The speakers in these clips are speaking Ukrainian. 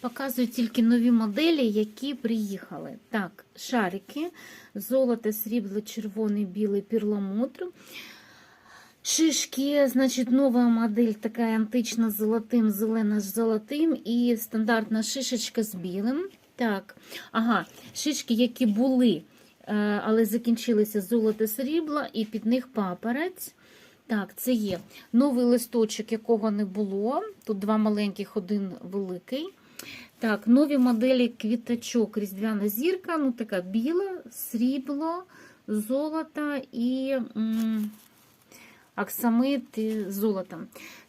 Показую тільки нові моделі, які приїхали. Так, шарики, золото, срібло, червоний, білий перламутр. Шишки, значить, нова модель така антична з золотим, зелена з золотим і стандартна шишечка з білим. Так, ага, шишки, які були, е, але закінчилися золото срібло, і під них папорець. Так, це є новий листочок, якого не було. Тут два маленьких, один великий. Так, нові моделі квіточок, різдвяна зірка, ну така біла, срібло, золото і м, аксамит і золото.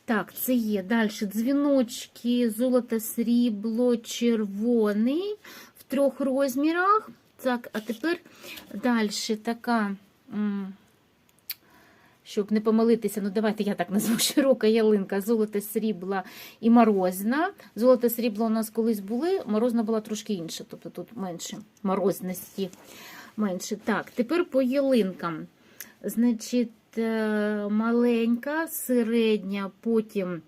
Так, це є. Далі дзвіночки, золото, срібло, червоний в трьох розмірах. Так, а тепер далі така. Щоб не помилитися, ну давайте я так назву широка ялинка, золото, срібла і морозна. Золото, срібло у нас колись були, морозна була трошки інша, тобто тут менше морозності. менше. Так, тепер по ялинкам. Значить, е, маленька, середня, потім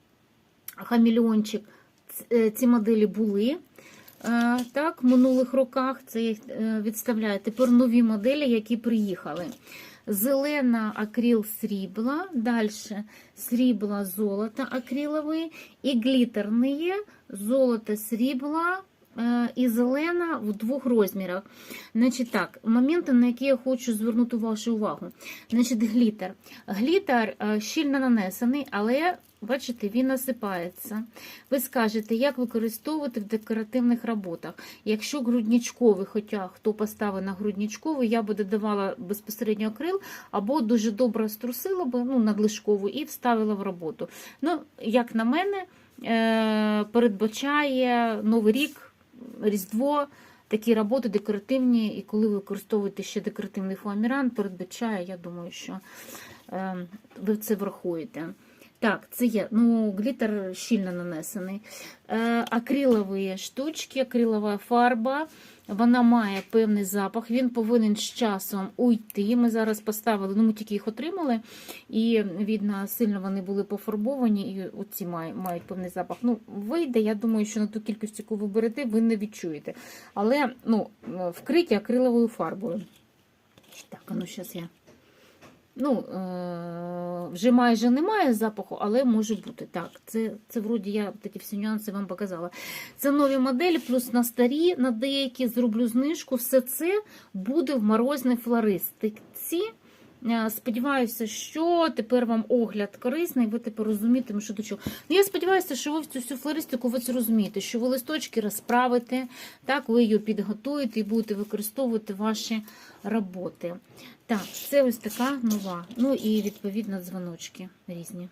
хамільончик. Е, Ці моделі були. е, Так, в минулих роках це я відставляю. Тепер нові моделі, які приїхали. Зелена акрил срібла, далі срібла золото акриловий і глітерні золото срібла і зелена в двох розмірах. Значить так, моменти, на які я хочу звернути вашу увагу. Значить, глітер. Глітер щільно нанесений, але бачите, він насипається. Ви скажете, як використовувати в декоративних роботах. Якщо грудничковий, хоча хто поставив на грудничковий, я би додавала безпосередньо акрил, або дуже добре струсила би ну, надлишкову і вставила в роботу. Ну, як на мене, е, передбачає Новий рік, Різдво. Такі роботи декоративні, і коли ви використовуєте ще декоративний фоаміран, передбачає, я думаю, що е, ви це врахуєте. Так, це є. Ну, глітер щільно нанесений. Е, акрилові штучки, акрилова фарба. Вона має певний запах. Він повинен з часом уйти. Ми зараз поставили, ну ми тільки їх отримали, і видно, сильно вони були пофарбовані, і оці мають, мають певний запах. Ну, вийде, я думаю, що на ту кількість, яку ви берете, ви не відчуєте. Але ну, вкриті акриловою фарбою. Так, ну зараз я. Ну, е, вже майже немає запаху, але може бути. Так, це, це вроді я такі всі нюанси вам показала. Це нові моделі, плюс на старі, на деякі зроблю знижку. Все це буде в морозній флористиці. Е, Сподіваюся, що тепер вам огляд корисний, ви тепер розумієте, що до чого. Ну, я сподіваюся, що ви в цю всю флористику ви це розумієте, що ви листочки розправите, так, ви її підготуєте і будете використовувати ваші роботи. Так, це ось така нова. Ну і відповідно дзвоночки різні.